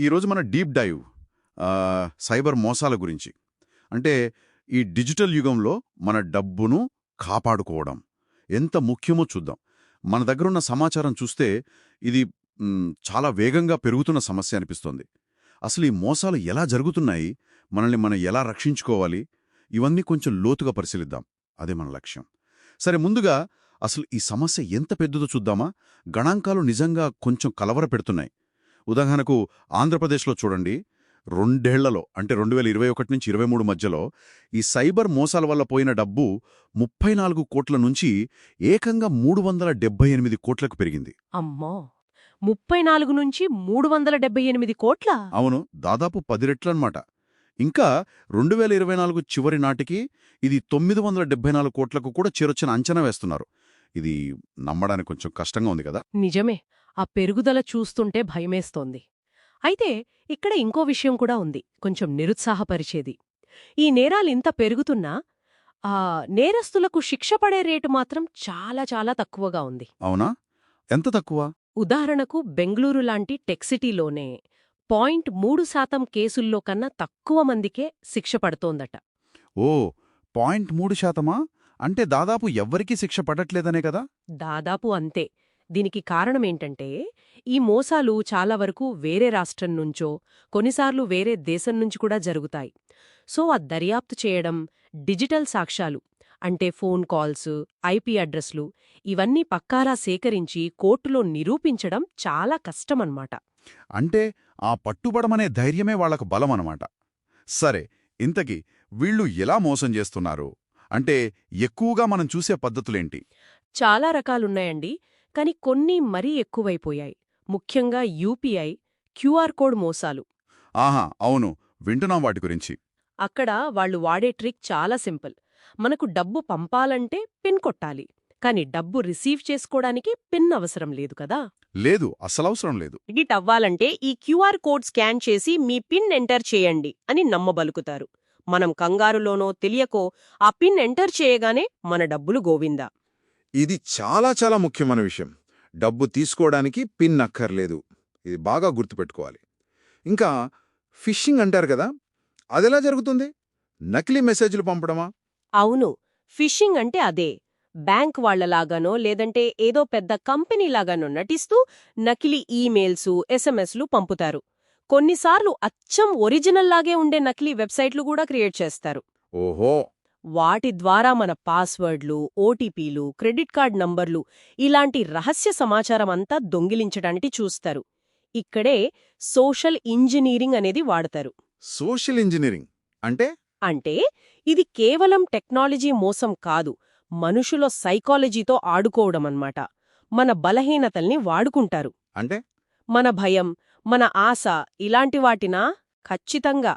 ఈరోజు మన deep dive cyber మోసాల గురించి. అంటే ఈ డిజిటల్ యుగంలో మన డబ్బును కాపాడుకోవడం. ఎంత ముఖ్యమో చూద్దాం. మన దగ్గరున్న సమాచారం చూస్తే ఇది చాలా వేగంగా పెరుగుతున్న సమస్య అనిపిస్తోంది. అసలు ఈ మోసాలు ఎలా జరుగుతున్నాయి? మనల్ని మనం ఎలా రక్షించుకోవాలి? ఇవన్నీ కొంచెం లోతుగా పరిశీలిద్దాం. అదే మన లక్ష్యం. సరే ముందుగా అసలు ఈ సమస్య ఎంత పెద్దదో చూద్దామా? గణాంకాలు నిజంగా కొంచెం కలవర పెడుతున్నాయి ఉదాహరణకు ఆంధ్రప్రదేశ్లో చూడండి రెండేళ్ళలో అంటే రెండు వేల ఇరవై ఒకటి నుంచి ఇరవై మూడు మధ్యలో ఈ సైబర్ మోసాల వల్ల పోయిన డబ్బు ముప్పై నాలుగు కోట్ల నుంచి ఏకంగా మూడు వందల డెబ్బై ఎనిమిది కోట్లకు పెరిగింది. అమ్మో! ముప్పై నాలుగు నుంచి మూడు వందల డెబ్బై ఎనిమిది కోట్ల? అవును దాదాపు పది రెట్లన్నమాట. ఇంకా రెండు వేల ఇరవై నాలుగు చివరి నాటికి ఇది తొమ్మిది వందల డెబ్బై నాలుగు కోట్లకు కూడా చేరొచ్చిన అంచనా వేస్తున్నారు. ఇది నమ్మడానికి కొంచెం కష్టంగా ఉంది కదా? నిజమే. ఆ పెరుగుదల చూస్తుంటే భయమేస్తోంది. అయితే ఇక్కడ ఇంకో విషయం కూడా ఉంది కొంచెం నిరుత్సాహపరిచేది. ఈ నేరాలింత పెరుగుతున్నా ఆ నేరస్తులకు శిక్ష పడే రేటు మాత్రం చాలా చాలా తక్కువగా ఉంది. అవునా? ఎంత తక్కువ? ఉదాహరణకు బెంగళూరు లాంటి టెక్సిటీలోనే పాయింట్ మూడు శాతం కేసుల్లో కన్నా తక్కువ మందికే శిక్ష పడుతోందట. ఓ పాయింట్ మూడు శాతమా? అంటే దాదాపు ఎవ్వరికీ శిక్ష పడట్లేదనే కదా? దాదాపు అంతే. దీనికి కారణమేంటంటే ఈ మోసాలు చాలా వరకు వేరే రాష్ట్రం నుంచో కొన్నిసార్లు వేరే దేశం నుంచి కూడా జరుగుతాయి. సో ఆ దర్యాప్తు చేయడం డిజిటల్ సాక్ష్యాలు అంటే ఫోన్ కాల్స్ ఐపీ అడ్రస్లు ఇవన్నీ పక్కాలా సేకరించి కోర్టులో నిరూపించడం చాలా కష్టమన్నమాట. అంటే ఆ పట్టుబడమనే ధైర్యమే వాళ్ళకు బలమనమాట సరే ఇంతకీ వీళ్ళు ఎలా మోసం చేస్తున్నారు? అంటే ఎక్కువగా మనం చూసే పద్ధతులేంటి? చాలా రకాలున్నాయండి. కాని కొన్ని మరీ ఎక్కువైపోయాయి. ముఖ్యంగా యూపీఐ క్యూఆర్ కోడ్ మోసాలు. ఆహా అవును. వింటున్నాం వాటి గురించి. అక్కడ వాళ్ళు వాడే ట్రిక్ చాలా సింపుల్. మనకు డబ్బు పంపాలంటే పిన్ కొట్టాలి. కాని డబ్బు రిసీవ్ చేసుకోవడానికి పిన్ అవసరం లేదు కదా? లేదు అసలవసరం లేదు. గిట్ అవ్వాలంటే ఈ క్యూఆర్ కోడ్ స్కాన్ చేసి మీ పిన్ ఎంటర్ చేయండి అని నమ్మబలుకుతారు. మనం కంగారులోనో తెలియకో ఆ పిన్ ఎంటర్ చేయగానే మన డబ్బులు గోవిందా? ఇది చాలా చాలా ముఖ్యమైన విషయం. డబ్బు తీసుకోవడానికి పిన్ అక్కర్లేదు. ఇది బాగా గుర్తుపెట్టుకోవాలి. ఇంకా ఫిషింగ్ అంటారు కదా అదెలా జరుగుతుంది? నకిలీ మెసేజ్లు పంపడమా? అవును ఫిషింగ్ అంటే అదే. బ్యాంక్ వాళ్ళలాగానో లేదంటే ఏదో పెద్ద కంపెనీలాగానో నటిస్తూ నకిలీ ఈమెయిల్సు ఎస్ఎంఎస్లు పంపుతారు. కొన్నిసార్లు అచ్చం ఒరిజినల్లాగే ఉండే నకిలీ వెబ్సైట్లు కూడా క్రియేట్ చేస్తారు. ఓహో! వాటి ద్వారా మన పాస్వర్డ్లు ఓటీపీలు క్రెడిట్ కార్డ్ నంబర్లు ఇలాంటి రహస్య సమాచారం అంతా దొంగిలించడానికి చూస్తారు. ఇక్కడే సోషల్ ఇంజనీరింగ్ అనేది వాడతారు. సోషల్ ఇంజనీరింగ్ అంటే? అంటే ఇది కేవలం టెక్నాలజీ మోసం కాదు మనుషుల సైకాలజీతో ఆడుకోవడమన్నమాట మన బలహీనతల్ని వాడుకుంటారు. అంటే? మన భయం మన ఆశ ఇలాంటి వాటినా? ఖచ్చితంగా.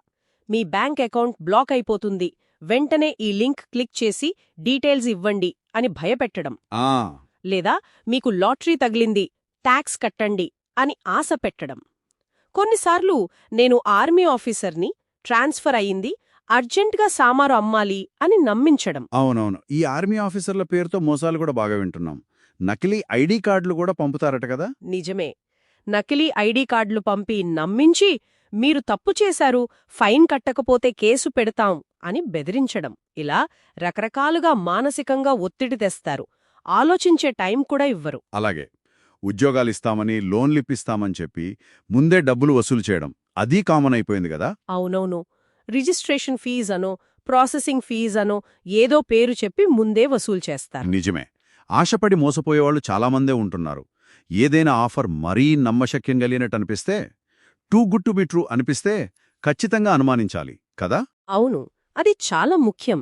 మీ బ్యాంక్ అకౌంట్ బ్లాక్ అయిపోతుంది. వెంటనే ఈ లింక్ క్లిక్ చేసి డీటెయిల్స్ ఇవ్వండి అని భయపెట్టడం. ఆ. లేదా మీకు లాటరీ తగిలింది ట్యాక్స్ కట్టండి అని ఆశ పెట్టడం. కొన్నిసార్లు నేను ఆర్మీ ఆఫీసర్ని ట్రాన్స్ఫర్ అయింది అర్జెంట్గా సామారు అమ్మాలి అని నమ్మించడం. అవునవును. ఈ ఆర్మీ ఆఫీసర్ల పేరుతో మోసాలు కూడా బాగా వింటున్నాం. నకిలీ ఐడి కార్డులు కూడా పంపుతారట కదా? నిజమే. నకిలీ ఐడీ కార్డులు పంపి నమ్మించి మీరు తప్పు చేశారు ఫైన్ కట్టకపోతే కేసు పెడతాం అని బెదిరించడం. ఇలా రకరకాలుగా మానసికంగా ఒత్తిడి తెస్తారు. ఆలోచించే టైం కూడా ఇవ్వరు. అలాగే. ఉద్యోగాలిస్తామని లోన్లిప్పిస్తామని చెప్పి ముందే డబ్బులు వసూలు చేయడం. అదీ కామన్ అయిపోయింది కదా? అవునవును. రిజిస్ట్రేషన్ ఫీజ్ అనో ప్రాసెసింగ్ ఫీజ్ అనో ఏదో పేరు చెప్పి ముందే వసూలు చేస్తారు. నిజమే. ఆశపడి మోసపోయేవాళ్ళు చాలామందే ఉంటున్నారు. ఏదైనా ఆఫర్ మరీ నమ్మశక్యం కలిగినట్టు అనిపిస్తే too good to be true అనిపిస్తే ఖచ్చితంగా అనుమానించాలి కదా? అవును. అది చాలా ముఖ్యం.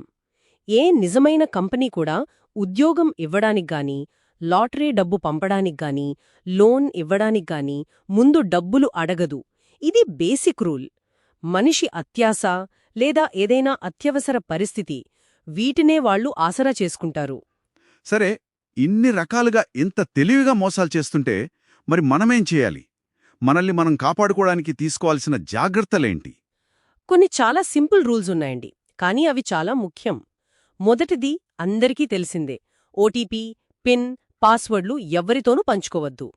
ఏ నిజమైన కంపెనీ కూడా ఉద్యోగం ఇవ్వడానికి గాని లాటరీ డబ్బు పంపడానికి గాని లోన్ ఇవ్వడానికి గాని ముందు డబ్బులు అడగదు. ఇది బేసిక్ రూల్. మనిషి అత్యాస లేదా ఏదైనా అత్యవసర పరిస్థితి వీటినే వాళ్ళు ఆసరా చేసుకుంటారు. సరే ఇన్ని రకాలుగా ఇంత తెలివిగా మోసాలు చేస్తుంటే మరి మనమేం చేయాలి? మనల్ని మనం కాపాడుకోవడానికి తీసుకోవాల్సిన జాగ్రత్తలేంటి? కొన్ని చాలా సింపుల్ రూల్స్ ఉన్నాయండి. కానీ అవి చాలా ముఖ్యం. మొదటిది అందరికీ తెలిసిందే. ఓటీపీ పిన్ పాస్వర్డ్లు ఎవ్వరితోనూ పంచుకోవద్దు.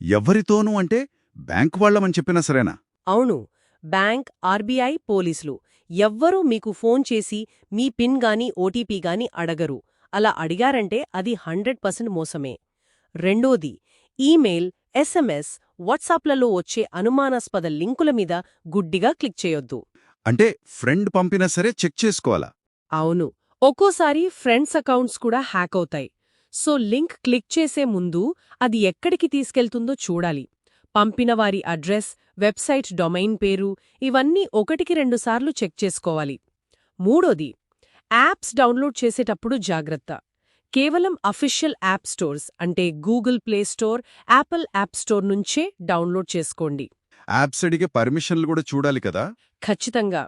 ఎవ్వరితోనూ అంటే బ్యాంకు వాళ్ళమని చెప్పినా సరేనా? అవును. బ్యాంక్ ఆర్బీఐ పోలీసులు. ఎవ్వరూ మీకు ఫోన్ చేసి మీ పిన్ గాని ఓటీపీ గాని అడగరు. అలా అడిగారంటే అది హండ్రెడ్ పర్సెంట్ మోసమే. రెండోది ఈమెయిల్ ఎస్ఎంఎస్ వాట్సాప్లలో వచ్చే అనుమానాస్పద లింకుల మీద గుడ్డిగా క్లిక్ చేయొద్దు. అంటే ఫ్రెండ్ పంపినా సరే చెక్ చేసుకోవాలా? అవును. ఒక్కోసారి ఫ్రెండ్స్ అకౌంట్స్ కూడా హ్యాక్ అవుతాయి. సో లింక్ క్లిక్ చేసే ముందు అది ఎక్కడికి తీసుకెళ్తుందో చూడాలి. పంపిన వారి అడ్రస్ వెబ్సైట్ డొమైన్ పేరు ఇవన్నీ ఒకటికి రెండుసార్లు చెక్ చేసుకోవాలి. మూడోది యాప్స్ డౌన్లోడ్ చేసేటప్పుడు జాగ్రత్త. కేవలం అఫీషియల్ యాప్ స్టోర్స్ అంటే Google Play Store Apple App Store నుంచే డౌన్లోడ్ చేసుకోండి. యాప్స్ అడిగే పర్మిషన్లు కూడా చూడాలి కదా? ఖచ్చితంగా.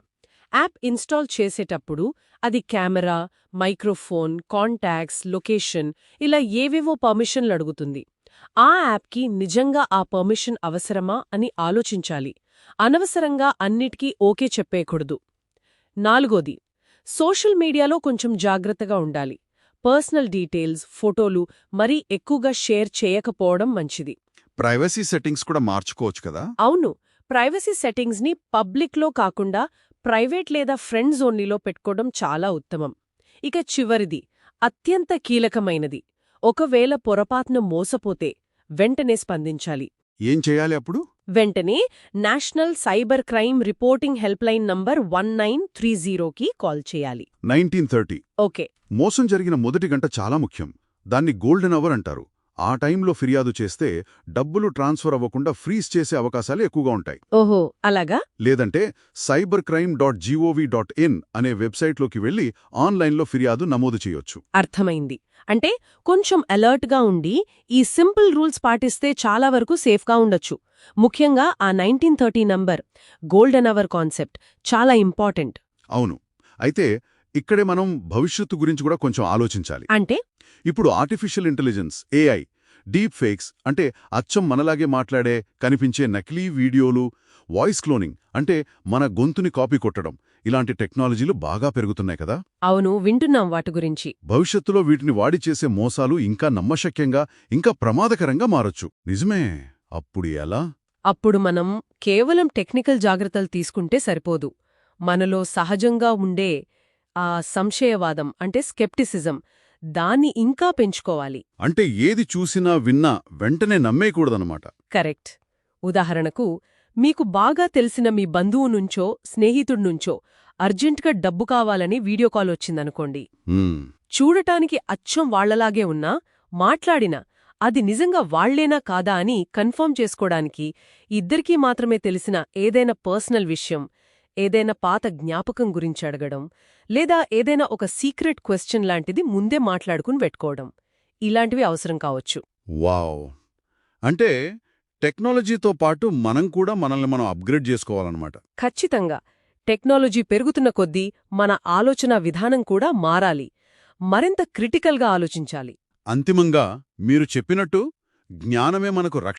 యాప్ ఇన్స్టాల్ చేసేటప్పుడు అది కెమెరా మైక్రోఫోన్ కాంటాక్ట్స్ లొకేషన్ ఇలా ఏవేవో పర్మిషన్లు అడుగుతుంది. ఆ యాప్కి నిజంగా ఆ పర్మిషన్ అవసరమా అని ఆలోచించాలి. అనవసరంగా అన్నిటికీ ఓకే చెప్పేయకూడదు. నాలుగోది సోషల్ మీడియాలో కొంచెం జాగ్రత్తగా ఉండాలి. పర్సనల్ డీటెయిల్స్ ఫోటోలు మరీ ఎక్కువగా షేర్ చేయకపోవడం మంచిది. ప్రైవసీ సెట్టింగ్స్ కూడా మార్చుకోవచ్చు కదా? అవును. ప్రైవసీ సెట్టింగ్స్ని పబ్లిక్లో కాకుండా ప్రైవేట్ లేదా ఫ్రెండ్ జోన్లీలో పెట్టుకోవడం చాలా ఉత్తమం. ఇక చివరిది అత్యంత కీలకమైనది. ఒకవేళ పొరపాటున మోసపోతే వెంటనే స్పందించాలి. ఏం చేయాలి అప్పుడు? వెంటనే national cyber crime reporting helpline number one nine three జీరోకి కాల్ చేయాలి. Nineteen thirty. ఓకే. మోసం జరిగిన మొదటి గంట చాలా ముఖ్యం. దాన్ని గోల్డెన్ అవర్ అంటారు. ఆ టైంలో ఫిర్యాదు చేస్తే డబ్బులు ట్రాన్స్ఫర్ అవ్వకుండా ఫ్రీజ్ చేసే అవకాశాలు ఎక్కువగా ఉంటాయి. ఓహో అలాగా? లేదంటే cyber crime dot G O V dot in అనే వెబ్సైట్లోకి వెళ్ళి ఆన్లైన్లో ఫిర్యాదు నమోదు చేయొచ్చు. అర్థమైంది. అంటే కొంచెం అలర్ట్గా ఉండి ఈ సింపుల్ రూల్స్ పాటిస్తే చాలా వరకు సేఫ్గా ఉండొచ్చు. ముఖ్యంగా ఆ nineteen thirty number golden hour concept చాలా ఇంపార్టెంట్. అవును. అయితే ఇక్కడే మనం భవిష్యత్తు గురించి కూడా కొంచెం ఆలోచించాలి. అంటే? ఇప్పుడు artificial intelligence AI deep fakes అంటే అచ్చం మనలాగే మాట్లాడే కనిపించే నకిలీ వీడియోలు వాయిస్ క్లోనింగ్ అంటే మన గొంతుని కాపీ కొట్టడం. ఇలాంటి టెక్నాలజీలు బాగా పెరుగుతున్నాయి కదా? అవును వింటున్నాం వాటి గురించి. భవిష్యత్తులో వీటిని వాడి చేసే మోసాలు ఇంకా నమ్మశక్యంగా ఇంకా ప్రమాదకరంగా మారొచ్చు. నిజమే. అప్పుడు ఎలా? అప్పుడు మనం కేవలం టెక్నికల్ జాగ్రత్తలు తీసుకుంటే సరిపోదు. మనలో సహజంగా ఉండే ఆ సంశయవాదం అంటే స్కెప్టిసిజం దాన్ని ఇంకా పెంచుకోవాలి. అంటే ఏది చూసినా విన్నా వెంటనే నమ్మేయకూడదన్నమాట. కరెక్ట్. ఉదాహరణకు మీకు బాగా తెలిసిన మీ బంధువు నుంచో స్నేహితుడ్నుంచో అర్జెంట్గా డబ్బు కావాలని వీడియో కాల్ వచ్చిందనుకోండి. చూడటానికి అచ్చం వాళ్ళలాగే ఉన్నా మాట్లాడినా అది నిజంగా వాళ్ళేనా కాదా అని కన్ఫర్మ్ చేసుకోడానికి ఇద్దరికీ మాత్రమే తెలిసిన ఏదైనా పర్సనల్ విషయం ఏదైనా పాత జ్ఞాపకం గురించి అడగడం లేదా ఏదైనా ఒక సీక్రెట్ క్వశ్చన్ లాంటిది ముందే మాట్లాడుకుని పెట్టుకోవడం ఇలాంటివి అవసరం కావచ్చు. వావ్! అంటే టెక్నాలజీతో పాటు మనం కూడా మనల్ని మనం అప్గ్రేడ్ చేసుకోవాలన్నమాట. ఖచ్చితంగా. టెక్నాలజీ పెరుగుతున్న కొద్దీ మన ఆలోచన విధానం కూడా మారాలి. మరింత క్రిటికల్గా ఆలోచించాలి. అంతిమంగా మీరు చెప్పినట్టు జ్ఞానమే మనకు రక్ష